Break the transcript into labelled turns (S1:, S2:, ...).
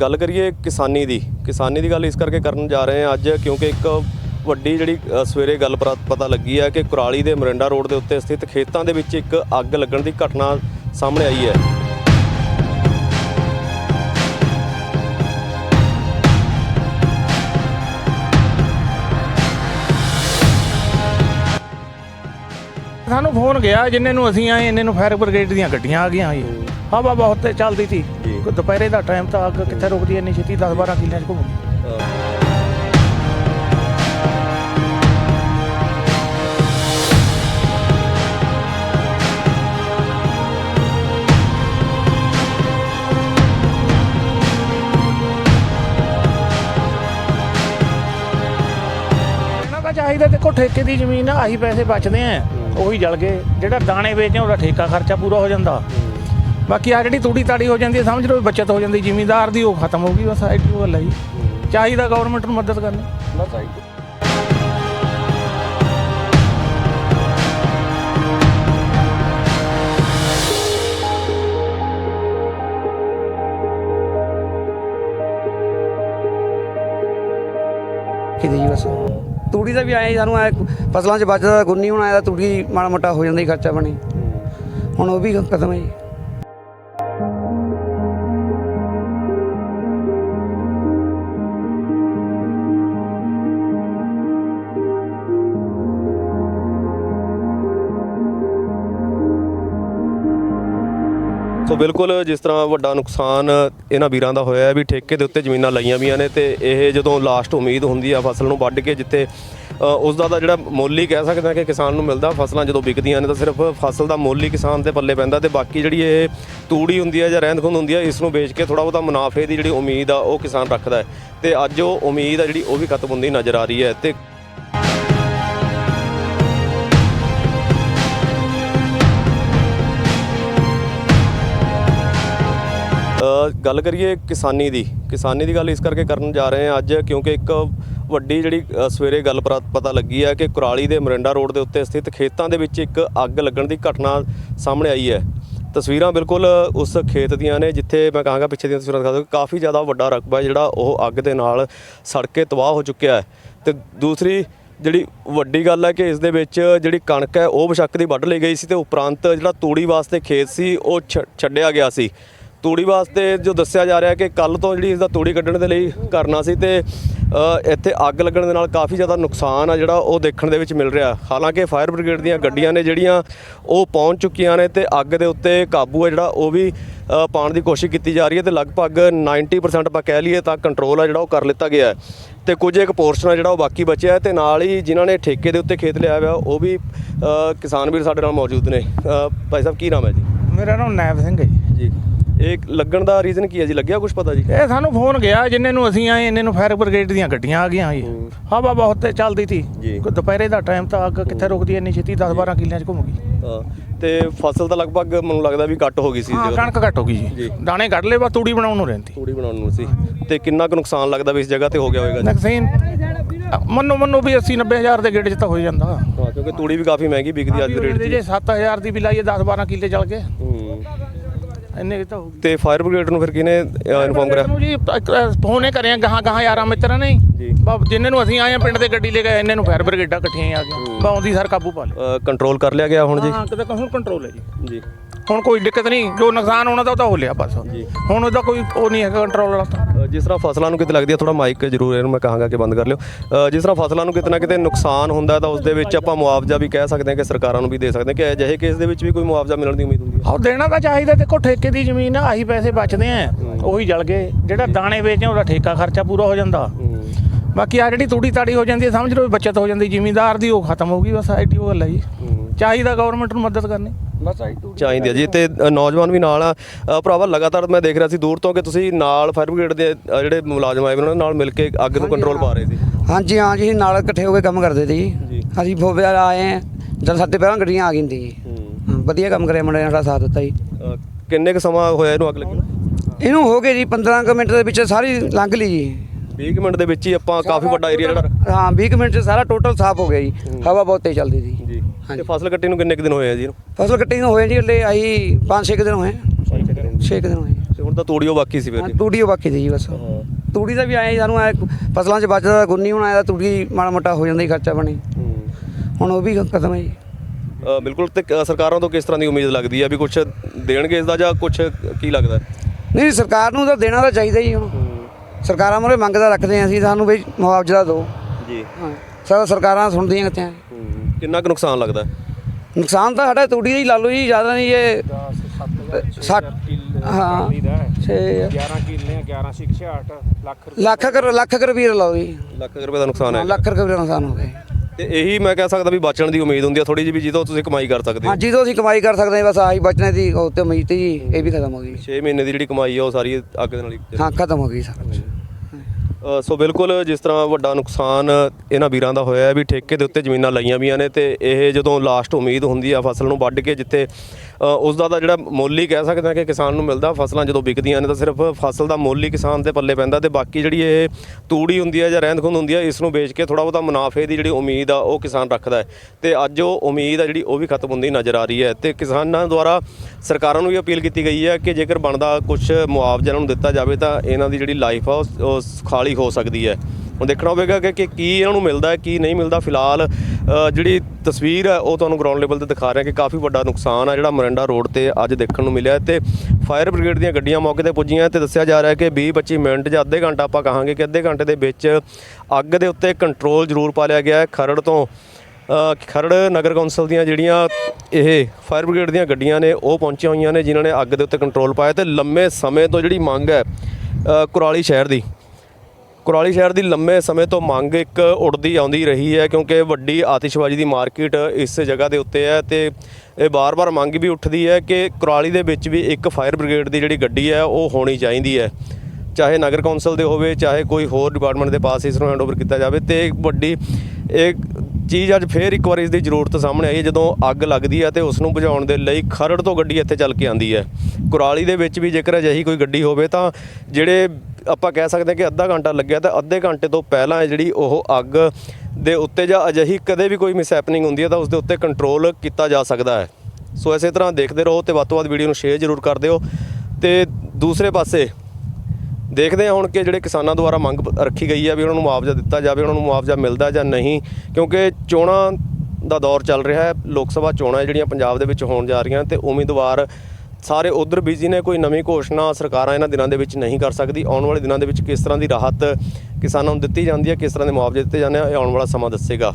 S1: ਗੱਲ ਕਰੀਏ ਕਿਸਾਨੀ ਦੀ ਕਿਸਾਨੀ ਦੀ ਗੱਲ ਇਸ ਕਰਕੇ ਕਰਨ ਜਾ ਰਹੇ ਹਾਂ ਅੱਜ ਕਿਉਂਕਿ ਇੱਕ ਵੱਡੀ ਜਿਹੜੀ ਸਵੇਰੇ ਗੱਲ ਪ੍ਰਾ- ਪਤਾ ਲੱਗੀ ਹੈ ਕਿ ਕੁਰਾਲੀ ਦੇ ਮਰਿੰਡਾ ਰੋਡ ਦੇ ਉੱਤੇ ਸਥਿਤ ਖੇਤਾਂ ਦੇ ਵਿੱਚ ਇੱਕ ਅੱਗ ਲੱਗਣ ਦੀ ਘਟਨਾ ਸਾਹਮਣੇ ਆਈ ਹੈ।
S2: ਸਾਨੂੰ ਫੋਨ ਗਿਆ ਜਿੰਨੇ ਨੂੰ ਅਸੀਂ ਆਏ ਇੰਨੇ ਨੂੰ ਫਾਇਰ ਬ੍ਰਿਗੇਡ ਦੀਆਂ ਗੱਡੀਆਂ ਆ ਗਈਆਂ ਜੀ ਹਵਾ ਬਹੁਤ ਤੇ ਚੱਲਦੀ ਸੀ। ਕੋਈ ਦੁਪਹਿਰੇ ਦਾ ਟਾਈਮ ਤਾਂ ਅੱਗ ਕਿੱਥੇ ਰੁਕਦੀ ਇੰਨੀ ਛੇਤੀ 10 12 ਕਿੱਲਿਆਂ 'ਚ ਘੁੰਮ ਗਈ। ਇਹਨਾਂ ਦਾ ਚਾਹੀਦਾ ਦੇਖੋ ਠੇਕੇ ਦੀ ਜ਼ਮੀਨ ਆ ਆਹੀ ਪੈਸੇ ਬਚਦੇ ਆ। ਉਹੀ ਜਲ ਗਏ। ਜਿਹੜਾ ਦਾਣੇ ਵੇਚਦੇ ਉਹਦਾ ਠੇਕਾ ਖਰਚਾ ਪੂਰਾ ਹੋ ਜਾਂਦਾ। ਬਾਕੀ ਆ ਜਿਹੜੀ ਤੂੜੀ ਤਾੜੀ ਹੋ ਜਾਂਦੀ ਹੈ ਸਮਝ ਲਓ ਬੱਚਤ ਹੋ ਜਾਂਦੀ ਜ਼ਿਮੀਂਦਾਰ ਦੀ ਉਹ ਖਤਮ ਹੋ ਗਈ ਬਸ ਆਈਟੀ ਉਹ ਗੱਲ ਹੈ ਜੀ। ਚਾਹੀਦਾ ਗਵਰਨਮੈਂਟ ਨੂੰ ਮਦਦ ਕਰਨੀ। ਬਸ ਆਈ
S3: ਕਿਤੇ ਜੀ ਬਸ ਤੂੜੀ ਦਾ ਵੀ ਆਏ ਸਾਨੂੰ ਆਏ ਫਸਲਾਂ 'ਚ ਬਚਦਾ ਗੁੰਨੀ ਹੁਣ ਆਇਆ ਤੂੜੀ ਮਾੜਾ ਮੋਟਾ ਹੋ ਜਾਂਦਾ ਹੀ ਖਰਚਾ ਬਣੇ। ਹੁਣ ਉਹ ਵੀ ਖਤਮ ਹੈ ਜੀ।
S1: ਸੋ ਬਿਲਕੁਲ ਜਿਸ ਤਰ੍ਹਾਂ ਵੱਡਾ ਨੁਕਸਾਨ ਇਹਨਾਂ ਵੀਰਾਂ ਦਾ ਹੋਇਆ ਹੈ ਵੀ ਠੇਕੇ ਦੇ ਉੱਤੇ ਜ਼ਮੀਨਾਂ ਲਾਈਆਂ ਵੀਆਂ ਨੇ ਤੇ ਇਹ ਜਦੋਂ ਲਾਸਟ ਉਮੀਦ ਹੁੰਦੀ ਆ ਫਸਲ ਨੂੰ ਵੱਢ ਕੇ ਜਿੱਥੇ ਅ, ਉਸ ਦਾ ਤਾਂ ਜਿਹੜਾ ਮੁੱਲ ਹੀ ਕਹਿ ਸਕਦੇ ਹਾਂ ਕਿ ਕਿਸਾਨ ਨੂੰ ਮਿਲਦਾ ਫਸਲਾਂ ਜਦੋਂ ਵਿਕਦੀਆਂ ਨੇ ਤਾਂ ਸਿਰਫ ਫਸਲ ਦਾ ਮੁੱਲ ਹੀ ਕਿਸਾਨ ਦੇ ਪੱਲੇ ਪੈਂਦਾ ਤੇ ਬਾਕੀ ਜਿਹੜੀ ਇਹ ਤੂੜੀ ਹੁੰਦੀ ਹੈ ਜਾਂ ਰਹਿੰਦ ਖੁੰਦ ਹੁੰਦੀ ਆ ਇਸ ਨੂੰ ਵੇਚ ਕੇ ਥੋੜਾ ਬਹੁਤਾ ਮੁਨਾਫੇ ਦੀ ਜਿਹੜੀ ਉਮੀਦ ਆ ਉਹ ਕਿਸਾਨ ਰੱਖਦਾ ਹੈ ਤੇ ਅੱਜ ਉਹ ਉਮੀਦ ਆ ਜਿਹੜੀ ਉਹ ਵੀ ਖਤਮ ਹੁੰਦੀ ਨਜ਼ਰ ਆ ਰਹੀ ਹੈ ਤੇ ਗੱਲ ਕਰੀਏ ਕਿਸਾਨੀ ਦੀ ਕਿਸਾਨੀ ਦੀ ਗੱਲ ਇਸ ਕਰਕੇ ਕਰਨ ਜਾ ਰਹੇ ਹਾਂ ਅੱਜ ਕਿਉਂਕਿ ਇੱਕ ਵੱਡੀ ਜਿਹੜੀ ਸਵੇਰੇ ਗੱਲ ਪ੍ਰਾ- ਪਤਾ ਲੱਗੀ ਹੈ ਕਿ ਕੁਰਾਲੀ ਦੇ ਮਰਿੰਡਾ ਰੋਡ ਦੇ ਉੱਤੇ ਸਥਿਤ ਖੇਤਾਂ ਦੇ ਵਿੱਚ ਇੱਕ ਅੱਗ ਲੱਗਣ ਦੀ ਘਟਨਾ ਸਾਹਮਣੇ ਆਈ ਹੈ। ਤਸਵੀਰਾਂ ਬਿਲਕੁਲ ਉਸ ਖੇਤ ਦੀਆਂ ਨੇ ਜਿੱਥੇ ਮੈਂ ਕਹਾਂਗਾ ਪਿੱਛੇ ਦੀਆਂ ਤਸਵੀਰਾਂ ਦਿਖਾ ਦਿਓ, ਕਾਫੀ ਜ਼ਿਆਦਾ ਵੱਡਾ ਰਕਬਾ ਜਿਹੜਾ ਉਹ ਅੱਗ ਦੇ ਨਾਲ ਸੜ ਕੇ ਤਬਾਹ ਹੋ ਚੁੱਕਿਆ ਹੈ। ਤੇ ਦੂਸਰੀ ਜਿਹੜੀ ਵੱਡੀ ਗੱਲ ਹੈ ਕਿ ਇਸ ਦੇ ਵਿੱਚ ਜਿਹੜੀ ਕਣਕ ਹੈ ਉਹ ਬਸ਼ੱਕ ਦੀ ਵੱਢ ਲਈ ਗਈ ਸੀ ਤੇ ਉਪਰੰਤ ਜਿਹੜਾ ਤੂੜੀ ਵਾਸਤੇ ਖੇਤ ਸੀ ਉਹ ਛ- ਛੱਡਿਆ ਗਿਆ ਸੀ। ਤੂੜੀ ਵਾਸਤੇ ਜੋ ਦੱਸਿਆ ਜਾ ਰਿਹਾ ਕਿ ਕੱਲ ਤੋਂ ਜਿਹੜੀ ਇਸ ਦਾ ਤੂੜੀ ਕੱਢਣ ਦੇ ਲਈ ਕਰਨਾ ਸੀ ਤੇ ਇੱਥੇ ਅੱਗ ਲੱਗਣ ਦੇ ਨਾਲ ਕਾਫੀ ਜ਼ਿਆਦਾ ਨੁਕਸਾਨ ਆ ਜਿਹੜਾ ਉਹ ਦੇਖਣ ਦੇ ਵਿੱਚ ਮਿਲ ਰਿਹਾ। ਹਾਲਾਂਕਿ ਫਾਇਰ ਬ੍ਰਿਗੇਡ ਦੀਆਂ ਗੱਡੀਆਂ ਨੇ ਜਿਹੜੀਆਂ ਉਹ ਪਹੁੰਚ ਚੁੱਕੀਆਂ ਨੇ ਤੇ ਅੱਗ ਦੇ ਉੱਤੇ ਕਾਬੂ ਹੈ ਜਿਹੜਾ ਉਹ ਵੀ ਪਾਉਣ ਦੀ ਕੋਸ਼ਿਸ਼ ਕੀਤੀ ਜਾ ਰਹੀ ਹੈ ਤੇ ਲਗਭਗ 90% ਆਪਾਂ ਕਹਿ ਲਈਏ ਤਾਂ ਕੰਟਰੋਲ ਆ ਜਿਹੜਾ ਉਹ ਕਰ ਲਿੱਤਾ ਗਿਆ ਤੇ ਕੁਝ ਇੱਕ ਪੋਰਸ਼ਨ ਆ ਜਿਹੜਾ ਉਹ ਬਾਕੀ ਬਚਿਆ ਹੈ ਤੇ ਨਾਲ ਹੀ ਜਿਨ੍ਹਾਂ ਨੇ ਠੇਕੇ ਦੇ ਉੱਤੇ ਖੇਤ ਲਿਆ ਹੋਇਆ ਉਹ ਵੀ ਕਿਸਾਨ ਵੀਰ ਸਾਡੇ ਨਾਲ ਮੌਜੂਦ ਨੇ। ਭਾਈ ਸਾਹਿਬ ਕੀ ਨਾਮ ਹੈ ਜੀ?
S2: ਮੇਰਾ ਨਾਮ ਨੈਬ ਸਿੰਘ ਹੈ ਜੀ।
S1: ਜੀ। ਇਹ ਲੱਗਣ ਦਾ ਰੀਜ਼ਨ ਕੀ ਹੈ ਜੀ? ਲੱਗਿਆ ਕੁਝ ਪਤਾ ਜੀ?
S2: ਇਹ ਸਾਨੂੰ ਫੋਨ ਗਿਆ ਜਿੰਨੇ ਨੂੰ ਅਸੀਂ ਆਏ ਇੰਨੇ ਨੂੰ ਫਾਇਰ ਬ੍ਰਿਗੇਡ ਦੀਆਂ ਗੱਡੀਆਂ ਆ ਗਈਆਂ ਜੀ। ਹਵਾ ਬਹੁਤ ਤੇ ਚੱਲਦੀ ਸੀ। ਦੁਪਹਿਰੇ ਦਾ ਟਾਈਮ ਤਾਂ ਅੱਗ ਕਿੱਥੇ ਰੁਕਦੀ ਇੰਨੀ ਛੇਤੀ 10 12 ਕਿੱਲਿਆਂ 'ਚ ਘੁੰਮ ਗਈ।
S1: ਤੇ ਫਸਲ ਤਾਂ ਲਗਭਗ ਮੈਨੂੰ ਲੱਗਦਾ ਵੀ ਘੱਟ ਹੋ ਗਈ ਸੀ
S2: ਹਾਂ
S1: ਜਦੋਂ।
S2: ਕਣਕ ਘੱਟ ਹੋ ਗਈ
S1: ਜੀ।
S2: ਦਾਣੇ ਕੱਢ ਲਏ ਬਸ ਤੂੜੀ ਬਣਾਉਣ ਨੂੰ ਰਹਿੰਦੀ।
S1: ਤੂੜੀ ਬਣਾਉਣ ਨੂੰ ਸੀ। ਤੇ ਕਿੰਨਾ ਕੁ ਨੁਕਸਾਨ ਲੱਗਦਾ ਵੀ ਇਸ ਜਗ੍ਹਾ ਤੇ ਹੋ ਗਿਆ ਹੋਵੇਗਾ ਜੀ?
S2: ਨਕਸੀਨ ਮੰਨੋ ਮੰਨੋ ਵੀ 80 90 ਹਜ਼ਾਰ ਦੇ ਗੇੜ 'ਚ ਤਾਂ ਹੋ ਜਾਂਦਾ।
S1: ਹਾਂ ਕਿਉਂਕਿ ਤੂੜੀ ਵੀ ਕਾਫੀ ਮਹਿੰਗੀ ਵਿਕਦੀ ਅੱਜ ਦੇ। ਰੇਟ
S2: ਜੇ 7000 ਦੀ ਵੀ ਲਾਈਏ 10 12 ਕਿੱਲੇ ਚੱਲ ਗਏ। ਇੰਨੇ ਕੁ ਤਾਂ ਹੋ ਗਈ
S1: ਤੇ ਫਾਇਰ ਬ੍ਰਿਗੇਡ ਨੂੰ ਫਿਰ ਕਿਹਨੇ ਇਨਫੋਰਮ ਕਰਿਆ?
S2: ਜੀ ਫੋਨ ਕਰਿਆ ਗਾਹਾਂ ਗਾਹਾਂ ਯਾਰਾਂ ਮਿੱਤਰਾਂ ਨੇ।
S1: ਜੀ।
S2: ਜਿੰਨੇ ਨੂੰ ਅਸੀਂ ਆਏ ਆ ਪਿੰਡ ਦੇ ਗੱਡੀ ਲੈ ਗਏ ਇੰਨੇ ਨੂੰ ਫਾਇਰ ਬ੍ਰਿਗੇਡਾਂ ਇਕੱਠੀਆਂ ਆ ਗਈਆਂ। ਬਾਉਂਦੀ ਸਰ ਕਾਬੂ ਪਾ ਲਿਆ।
S1: ਕੰਟਰੋਲ ਕਰ ਲਿਆ ਗਿਆ ਹੁਣ ਜੀ?
S2: ਹਾਂ ਕਿਤੇ ਹੁਣ ਕੰਟਰੋਲ ਹੈ ਜੀ।
S1: ਜੀ।
S2: ਹੁਣ ਕੋਈ ਦਿੱਕਤ ਨਹੀਂ ਜੋ ਨੁਕਸਾਨ ਹੋਣਾ ਤਾਂ ਉਹ ਤਾਂ ਹੋ ਲਿਆ ਬਸ। ਹੁਣ ਉਹਦਾ ਕੋਈ ਉਹ ਨਹੀਂ ਹੈਗਾ ਕੰਟਰੋਲ ਵਾਲਾ ਤਾਂ।
S1: ਜਿਸ ਤਰ੍ਹਾਂ ਫਸਲਾਂ ਨੂੰ ਕਿਤੇ ਲੱਗਦੀ ਹੈ ਥੋੜਾ ਮਾਈਕ ਜ਼ਰੂਰ ਇਹਨੂੰ ਮੈਂ ਕਹਾਂਗਾ ਕਿ ਬੰਦ ਕਰ ਲਿਓ। ਅ, ਜਿਸ ਤਰ੍ਹਾਂ ਫਸਲਾਂ ਨੂੰ ਕਿਤੇ ਨਾ ਕਿਤੇ ਨੁਕਸਾਨ ਹੁੰਦਾ ਹੈ ਤਾਂ ਉਸ ਦੇ ਵਿੱਚ ਆਪਾਂ ਮੁਆਵਜ਼ਾ ਵੀ ਕਹਿ ਸਕਦੇ ਹਾਂ ਕਿ ਸਰਕਾਰਾਂ ਨੂੰ ਵੀ ਦੇ ਸਕਦੇ ਹਾਂ ਕਿ ਅਜਿਹੇ ਕੇਸ ਦੇ ਵਿੱਚ ਵੀ ਕੋਈ ਮੁਆਵਜ਼ਾ ਮਿਲਣ ਦੀ ਉਮੀਦ ਹੁੰਦੀ ਹੈ।
S2: ਆਹ ਦੇਣਾ ਤਾਂ ਚਾਹੀਦਾ ਦੇਖੋ ਠੇਕੇ ਦੀ ਜ਼ਮੀਨ ਆ ਆਹੀ ਪੈਸੇ ਬਚਦੇ ਆ ਉਹੀ ਜਲ ਗਏ। ਜਿਹੜਾ ਦਾਣੇ ਵੇਚਦੇ ਉਹਦਾ ਠੇਕਾ ਖਰਚਾ ਪੂਰਾ ਹੋ ਜਾਂਦਾ। ਬਾਕੀ ਆ ਜਿਹੜੀ ਤੂੜੀ ਤਾੜੀ ਹੋ ਜਾਂਦੀ ਹੈ ਸਮਝ ਲਓ ਵੀ ਬੱਚਤ ਹੋ ਜਾਂਦੀ ਜ਼ਿਮੀਂਦਾਰ ਦੀ ਉਹ ਖਤਮ ਹੋ ਗਈ ਬਸ ਆਈਟੀ ਉਹ ਗੱਲ ਹੈ ਜੀ। ਚਾਹੀਦਾ ਗਵਰਨਮੈਂਟ ਨੂੰ ਮਦਦ ਕਰਨੀ।
S1: ਚਾਹੀਦੀ ਹੈ ਜੀ। ਤੇ ਅ, ਨੌਜਵਾਨ ਵੀ ਨਾਲ ਆ। ਅ, ਭਰਾਵਾ ਲਗਾਤਾਰ ਮੈਂ ਦੇਖ ਰਿਹਾ ਸੀ ਦੂਰ ਤੋਂ ਕਿ ਤੁਸੀਂ ਨਾਲ ਫਾਇਰ ਬ੍ਰਿਗੇਡ ਦੇ ਅ, ਜਿਹੜੇ ਮੁਲਾਜ਼ਮ ਆਏ ਉਹਨਾਂ ਨਾਲ ਮਿਲ ਕੇ ਅੱਗ ਨੂੰ ਕੰਟਰੋਲ ਪਾ ਰਹੇ ਸੀ।
S3: ਹਾਂਜੀ ਹਾਂ ਜੀ ਨਾਲ ਇਕੱਠੇ ਹੋ ਕੇ ਕੰਮ ਕਰਦੇ
S1: ਜੀ।
S3: ਜੀ। ਅਸੀਂ ਫੋਬੇ ਆਏ ਹਾਂ ਜਦ ਸਾਡੇ ਪਹਿਲਾਂ ਗੱਡੀਆਂ ਆ ਗਈਆਂ ਸੀ ਜੀ। ਹਾਂ, ਵਧੀਆ ਕੰਮ ਕਰਿਆ ਮੁੰਡੇ ਨੇ ਸਾਡਾ ਸਾਥ ਦਿੱਤਾ ਜੀ।
S1: ਅ, ਕਿੰਨੇ ਕੁ ਸਮਾਂ ਹੋਇਆ ਇਹਨੂੰ ਅੱਗ ਲੱਗੀ ਨੂੰ?
S3: ਇਹਨੂੰ ਹੋ ਗਏ ਜੀ 15 ਕੁ ਮਿੰਟ ਦੇ ਵਿੱਚ ਸਾਰੀ ਲੰਘ ਲਈ ਜੀ।
S1: 20 ਕੁ ਮਿੰਟ ਦੇ ਵਿੱਚ ਹੀ ਆਪਾਂ ਕਾਫੀ ਵੱਡਾ ਏਰੀਆ ਜਿਹੜਾ
S3: ਹਾਂ 20 ਕੁ ਮਿੰਟ 'ਚ ਸਾਰਾ ਟੋਟਲ ਸਾਫ਼ ਹੋ ਗਿਆ ਜੀ। ਹਵਾ ਬਹੁਤ ਤੇਜ਼ ਚੱਲਦੀ ਸੀ।
S1: ਤੇ ਫਸਲ ਕੱਟੀ ਨੂੰ ਕਿੰਨੇ ਕੁ ਦਿਨ ਹੋਏ ਆ ਜੀ ਇਹਨੂੰ?
S3: ਫਸਲ ਕੱਟੀ ਨੂੰ ਹੋਏ ਜੀ ਹਲੇ ਆਈ 5-6 ਦਿਨ ਹੋਏ। 6 ਦਿਨ। ਹੋਏ।
S1: ਤੇ ਹੁਣ ਤਾਂ ਤੋੜੀਓ ਬਾਕੀ ਸੀ ਫਿਰ
S3: ਹਾਂ, ਤੂੜੀ ਓ ਬਾਕੀ ਸੀ ਜੀ ਬਸ। ਤੂੜੀ ਦਾ ਵੀ ਆਏ ਸਾਨੂੰ ਐ ਫਸਲਾਂ 'ਚ ਬਚਦਾ ਗੁੰਨੀ ਹੁਣ ਆਇਆ ਤੂੜੀ ਮਾੜਾ ਮੋਟਾ ਹੋ ਜਾਂਦਾ ਹੀ ਖਰਚਾ ਬਣੇ। ਹੁਣ ਉਹ ਵੀ ਖਤਮ ਹੈ ਜੀ।
S1: ਅ, ਬਿਲਕੁਲ ਤੇ ਕ- ਸਰਕਾਰਾਂ ਤੋਂ ਕਿਸ ਤਰ੍ਹਾਂ ਦੀ ਉਮੀਦ ਲੱਗਦੀ ਹੈ ਵੀ ਕੁਝ ਦੇਣਗੇ ਇਸ ਦਾ ਜਾਂ ਕੁਝ ਕੀ ਲੱਗਦਾ?
S3: ਨਹੀਂ ਸਰਕਾਰ ਨੂੰ ਤਾਂ ਦੇਣਾ ਤਾਂ ਚਾਹੀਦਾ ਹੀ ਹੁਣ। ਸਰਕਾਰਾਂ ਮੂਹਰੇ ਮੰਗਦਾ ਰੱਖਦੇ ਹਾਂ ਅਸੀਂ ਸਾਨੂੰ ਵੀ ਮੁਆਵਜ਼ਾ ਦਿਓ।
S1: ਜੀ।
S3: ਹਾਂ। ਸਰ ਸਰਕਾਰਾਂ ਸੁਣਦੀਆਂ ਕਿੱਥੇ ਆ।
S1: ਕਿੰਨਾ ਕੁ ਨੁਕਸਾਨ ਲੱਗਦਾ?
S3: ਨੁਕਸਾਨ ਤਾਂ ਸਾਡਾ ਤੂੜੀ ਦਾ ਹੀ ਲਾ ਲਓ ਜੀ ਜ਼ਿਆਦਾ ਨਹੀਂ ਇਹ। 60 ਹਾਂ ਛੇ
S2: 11 ਕਿੱਲੇ 11 ਸਿਕ 66 ਲੱਖ
S3: ਲੱਖ ਕਰ ਲੱਖ ਕੁ ਰੁਪਏ ਲਾਓ ਜੀ।
S1: ਲੱਖ ਰੁਪਏ ਦਾ ਨੁਕਸਾਨ
S3: ਹਾਂ, ਲੱਖ ਰੁਪਏ ਦਾ ਨੁਕਸਾਨ ਹੋ ਗਿਆ।
S1: ਤੇ ਇਹੀ ਮੈਂ ਕਹਿ ਸਕਦਾ ਵੀ ਬਚਣ ਦੀ ਉਮੀਦ ਹੁੰਦੀ ਹੈ ਥੋੜੀ ਜਿਹੀ ਵੀ ਜਿੱਦੋਂ ਤੁਸੀਂ ਕਮਾਈ ਕਰ ਸਕਦੇ ਹੋ।
S3: ਹਾਂ ਜਦੋਂ ਅਸੀਂ ਕਮਾਈ ਕਰ ਸਕਦੇ ਹਾਂ ਬਸ ਆਹੀ ਬਚਣੇ ਦੀ ਉਹ ਤੇ ਉਮੀਦ ਸੀ ਜੀ ਇਹ ਵੀ ਖਤਮ ਹੋ ਗਈ।
S1: 6 ਮਹੀਨੇ ਦੀ ਜਿਹੜੀ ਕਮਾਈ ਆ ਉਹ ਸਾਰੀ ਅੱਗ ਦੇ ਨਾਲ ਹੀ
S3: ਹਾਂ ਖਤਮ ਹੋ ਗਈ ਸਾਰਾ
S1: ਸੋ ਬਿਲਕੁਲ ਜਿਸ ਤਰ੍ਹਾਂ ਵੱਡਾ ਨੁਕਸਾਨ ਇਹਨਾਂ ਵੀਰਾਂ ਦਾ ਹੋਇਆ ਹੈ ਵੀ ਠੇਕੇ ਦੇ ਉੱਤੇ ਜ਼ਮੀਨਾਂ ਲਾਈਆਂ ਵੀਆਂ ਨੇ ਤੇ ਇਹ ਜਦੋਂ ਲਾਸਟ ਉਮੀਦ ਹੁੰਦੀ ਆ ਫਸਲ ਨੂੰ ਵੱਢ ਕੇ ਜਿੱਥੇ ਉਸ ਦਾ ਤਾਂ ਜਿਹੜਾ ਮੁੱਲ ਹੀ ਕਹਿ ਸਕਦੇ ਹਾਂ ਕਿ ਕਿਸਾਨ ਨੂੰ ਮਿਲਦਾ, ਫਸਲਾਂ ਜਦੋਂ ਵਿਕਦੀਆਂ ਨੇ ਤਾਂ ਸਿਰਫ ਫਸਲ ਦਾ ਮੁੱਲ ਹੀ ਕਿਸਾਨ ਦੇ ਪੱਲੇ ਪੈਂਦਾ ਤੇ ਬਾਕੀ ਜਿਹੜੀ ਇਹ ਤੂੜੀ ਹੁੰਦੀ ਹੈ ਜਾਂ ਰਹਿੰਦ ਖੁੰਦ ਹੁੰਦੀ ਹੈ, ਇਸ ਨੂੰ ਵੇਚ ਕੇ ਥੋੜਾ ਬਹੁਤਾ ਮੁਨਾਫੇ ਦੀ ਜਿਹੜੀ ਉਮੀਦ ਆ, ਉਹ ਕਿਸਾਨ ਰੱਖਦਾ ਹੈ। ਤੇ ਅੱਜ ਉਹ ਉਮੀਦ ਆ ਜਿਹੜੀ, ਉਹ ਵੀ ਖਤਮ ਹੁੰਦੀ ਨਜ਼ਰ ਆ ਰਹੀ ਹੈ। ਤੇ ਕਿਸਾਨਾਂ ਦੁਆਰਾ ਸਰਕਾਰਾਂ ਨੂੰ ਵੀ ਅਪੀਲ ਕੀਤੀ ਗਈ ਹੈ ਕਿ ਜੇਕਰ ਬਣਦਾ ਕੁਝ ਮੁਆਵਜ਼ਾ ਇਹਨਾਂ ਨੂੰ ਦਿੱਤਾ ਜਾਵੇ ਤਾਂ ਇਹਨਾਂ ਦੀ ਜਿਹੜੀ ਲਾਈਫ ਆ, ਉਹ- ਉਹ ਸੁਖਾਲੀ ਹੋ ਸਕਦੀ ਹੈ। ਹੁਣ ਦੇਖਣਾ ਹੋਵੇਗਾ ਕਿ ਕਿ ਕੀ ਇਹਨਾਂ ਨੂੰ ਮਿਲਦਾ ਹੈ, ਕੀ ਨਹੀਂ ਮਿਲਦਾ। ਫਿਲਹਾਲ ਜਿਹੜੀ ਤਸਵੀਰ ਹੈ, ਉਹ ਤੁਹਾਨੂੰ ਗਰਾਊਂਡ ਲੈਵਲ ਤੇ ਦਿਖਾ ਰਿਹਾ ਕਿ ਕਾਫੀ ਵੱਡਾ ਨੁਕਸਾਨ ਆ ਜਿਹੜਾ ਮੋਰਿੰਡਾ ਰੋਡ ਤੇ ਅੱਜ ਦੇਖਣ ਨੂੰ ਮਿਲਿਆ ਹੈ ਤੇ ਫਾਇਰ ਬ੍ਰਿਗੇਡ ਦੀਆਂ ਗੱਡੀਆਂ ਮੌਕੇ ਤੇ ਪੁੱਜੀਆਂ ਤੇ ਦੱਸਿਆ ਜਾ ਰਿਹਾ ਹੈ ਕਿ 20 25 ਮਿੰਟ ਜਾਂ ਅੱਧੇ ਘੰਟਾ ਆਪਾਂ ਕਹਾਂਗੇ ਕਿ ਅੱਧੇ ਘੰਟੇ ਦੇ ਵਿੱਚ ਅੱਗ ਦੇ ਉੱਤੇ ਕੰਟਰੋਲ ਜ਼ਰੂਰ ਪਾ ਲਿਆ ਗਿਆ ਹੈ। ਖਰੜ ਤੋਂ ਖਰੜ ਨਗਰ ਕੌਂਸਲ ਦੀਆਂ ਜਿਹੜੀਆਂ ਇਹ ਫਾਇਰ ਬ੍ਰਿਗੇਡ ਦੀਆਂ ਗੱਡੀਆਂ ਨੇ, ਉਹ ਪਹੁੰਚੀਆਂ ਹੋਈਆਂ ਨੇ, ਜਿਨ੍ਹਾਂ ਨੇ ਅੱਗ ਦੇ ਉੱਤੇ ਕੰਟਰੋਲ ਪਾਇਆ ਤੇ ਲੰਮੇ ਸਮੇਂ ਤੋਂ ਜਿਹੜੀ ਮੰਗ ਹੈ ਕੁਰਾਲੀ ਸ਼ਹਿਰ ਦੀ। ਕੁਰਾਲੀ ਸ਼ਹਿਰ ਦੀ ਲੰਮੇ ਸਮੇਂ ਤੋਂ ਮੰਗ ਇੱਕ ਉੜਦੀ ਆਉਂਦੀ ਰਹੀ ਹੈ ਕਿਉਂਕਿ ਵੱਡੀ ਆਤਿਸ਼ਬਾਜ਼ੀ ਦੀ ਮਾਰਕੀਟ ਇਸ ਜਗ੍ਹਾ ਦੇ ਉੱਤੇ ਹੈ ਤੇ ਇਹ ਬਾਰ-ਬਾਰ ਮੰਗ ਵੀ ਉੱਠਦੀ ਹੈ ਕਿ ਕੁਰਾਲੀ ਦੇ ਵਿੱਚ ਵੀ ਇੱਕ ਫਾਇਰ ਬ੍ਰਿਗੇਡ ਦੀ ਜਿਹੜੀ ਗੱਡੀ ਹੈ ਉਹ ਹੋਣੀ ਚਾਹੀਦੀ ਹੈ। ਚਾਹੇ ਨਗਰ ਕੌਂਸਲ ਦੇ ਹੋਵੇ, ਚਾਹੇ ਕੋਈ ਹੋਰ ਡਿਪਾਰਟਮੈਂਟ ਦੇ ਪਾਸ ਇਸ ਨੂੰ ਹੈਂਡਓਵਰ ਕੀਤਾ ਜਾਵੇ ਤੇ ਵੱਡੀ ਇਹ ਚੀਜ਼ ਅੱਜ ਫੇਰ ਇੱਕ ਵਾਰ ਇਸ ਦੀ ਜ਼ਰੂਰਤ ਸਾਹਮਣੇ ਆਈ ਹੈ, ਜਦੋਂ ਅੱਗ ਲੱਗਦੀ ਹੈ ਤੇ ਉਸ ਨੂੰ ਬੁਝਾਉਣ ਦੇ ਲਈ ਖਰੜ ਤੋਂ ਗੱਡੀ ਇੱਥੇ ਚੱਲ ਕੇ ਆਂਦੀ ਹੈ। ਕੁਰਾਲੀ ਦੇ ਵਿੱਚ ਵੀ ਜੇਕਰ ਅਜਿਹੀ ਕੋਈ ਗੱਡੀ ਹੋਵੇ ਤਾਂ ਜਿਹੜੇ ਆਪਾਂ ਕਹਿ ਸਕਦੇ ਹਾਂ ਕਿ ਅੱਧਾ ਘੰਟਾ ਲੱਗਿਆ ਤਾਂ ਅੱਧੇ ਘੰਟੇ ਤੋਂ ਪਹਿਲਾਂ ਜਿਹੜੀ ਉਹ ਅੱਗ ਦੇ ਉੱਤੇ ਜਾਂ ਅਜਿਹੀ ਕਦੇ ਵੀ ਕੋਈ ਮਿਸਹੈਪਨਿੰਗ ਹੁੰਦੀ ਹੈ ਤਾਂ ਉਸ ਦੇ ਉੱਤੇ ਕੰਟਰੋਲ ਕੀਤਾ ਜਾ ਸਕਦਾ ਹੈ। ਸੋ ਇਸੇ ਤਰ੍ਹਾਂ ਦੇਖਦੇ ਰਹੋ ਤੇ ਵੱਧ ਤੋਂ ਵੱਧ ਵੀਡੀਓ ਨੂੰ ਸ਼ੇਅਰ ਜ਼ਰੂਰ ਕਰ ਦਿਓ। ਤੇ ਦੂਸਰੇ ਪਾਸੇ ਦੇਖਦੇ ਹਾਂ ਹੁਣ ਕਿ ਜਿਹੜੇ ਕਿਸਾਨਾਂ ਦੁਆਰਾ ਮੰਗ ਰੱਖੀ ਗਈ ਹੈ ਵੀ ਉਹਨਾਂ ਨੂੰ ਮੁਆਵਜ਼ਾ ਦਿੱਤਾ ਜਾਵੇ, ਉਹਨਾਂ ਨੂੰ ਮੁਆਵਜ਼ਾ ਮਿਲਦਾ ਜਾਂ ਨਹੀਂ, ਕਿਉਂਕਿ ਚੋਣਾਂ ਦਾ ਦੌਰ ਚੱਲ ਰਿਹਾ ਹੈ, ਲੋਕ ਸਭਾ ਚੋਣਾਂ ਜਿਹੜੀਆਂ ਪੰਜਾਬ ਦੇ ਵਿੱਚ ਹੋਣ ਜਾ ਰਹੀਆਂ ਤੇ ਉਮੀਦਵਾਰ ਸਾਰੇ ਉਧਰ ਬਿਜ਼ੀ ਨੇ, ਕੋਈ ਨਵੀਂ ਘੋਸ਼ਣਾ ਸਰਕਾਰਾਂ ਇਹਨਾਂ ਦਿਨਾਂ ਦੇ ਵਿੱਚ ਨਹੀਂ ਕਰ ਸਕਦੀ। ਆਉਣ ਵਾਲੇ ਦਿਨਾਂ ਦੇ ਵਿੱਚ ਕਿਸ ਤਰ੍ਹਾਂ ਦੀ ਰਾਹਤ ਕਿਸਾਨਾਂ ਨੂੰ ਦਿੱਤੀ ਜਾਂਦੀ ਹੈ, ਕਿਸ ਤਰ੍ਹਾਂ ਦੇ ਮੁਆਵਜ਼ੇ ਦਿੱਤੇ ਜਾਂਦੇ ਆ, ਇਹ ਆਉਣ ਵਾਲਾ ਸਮਾਂ ਦੱਸੇਗਾ।